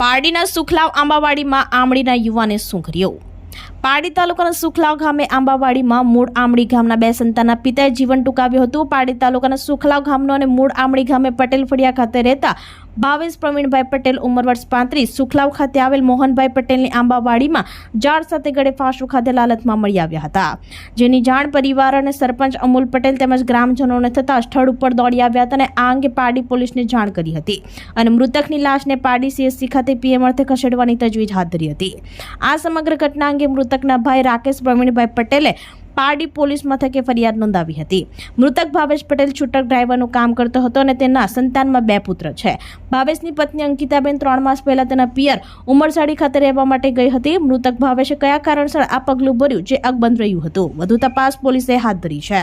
પારડીના સુખલાવ આંબાવાડીમાં આમળીના યુવાને શું કર્યું પારડી તાલુકાના સુખલાવ ગામે આંબાવાડીમાં મૂળ આમળી ગામના બે સંતાનના પિતાએ જીવન ટૂંકાવ્યું હતું. પારડી તાલુકાના સુખલાવ ગામનો અને મૂળ આમળી ગામે પટેલ ફળિયા ખાતે રહેતા ભાવેશ પ્રવીણભાઈ પટેલ ઉંમર વર્ષ પાંત્રીસ, સુખલાવ ખાતે આવેલ મોહનભાઈ પટેલની આંબાવાડીમાં ઝાડ સાથે ગળે ફાંસુ ખાતે હાલતમાં મળી આવ્યા હતા. જેની જાણ પરિવાર અને સરપંચ અમૂલ પટેલ તેમજ ગ્રામજનોને થતાં સ્થળ ઉપર દોડી આવ્યા હતા અને આ અંગે પારડી પોલીસને જાણ કરી હતી અને મૃતકની લાશને પારડી સીએસસી ખાતે પીએમ અર્થે ખસેડવાની તજવીજ હાથ ધરી હતી. આ સમગ્ર ઘટના અંગે મૃતકના ભાઈ રાકેશ પ્રવીણભાઈ પટેલે પારડી પોલીસ મથકે ફરિયાદ નોંધાવી હતી. મૃતક ભાવેશ પટેલ છૂટક ડ્રાઈવરનું કામ કરતો હતો અને તેના સંતાનમાં બે પુત્ર છે. ભાવેશની પત્ની અંકિતાબેન ત્રણ માસ પહેલા તેના પિયર ઉમરસાડી ખાતે રહેવા માટે ગઈ હતી. મૃતક ભાવેશે કયા કારણસર આ પગલું ભર્યું, જે અકબંધ રહ્યું હતું. વધુ તપાસ પોલીસે હાથ ધરી છે.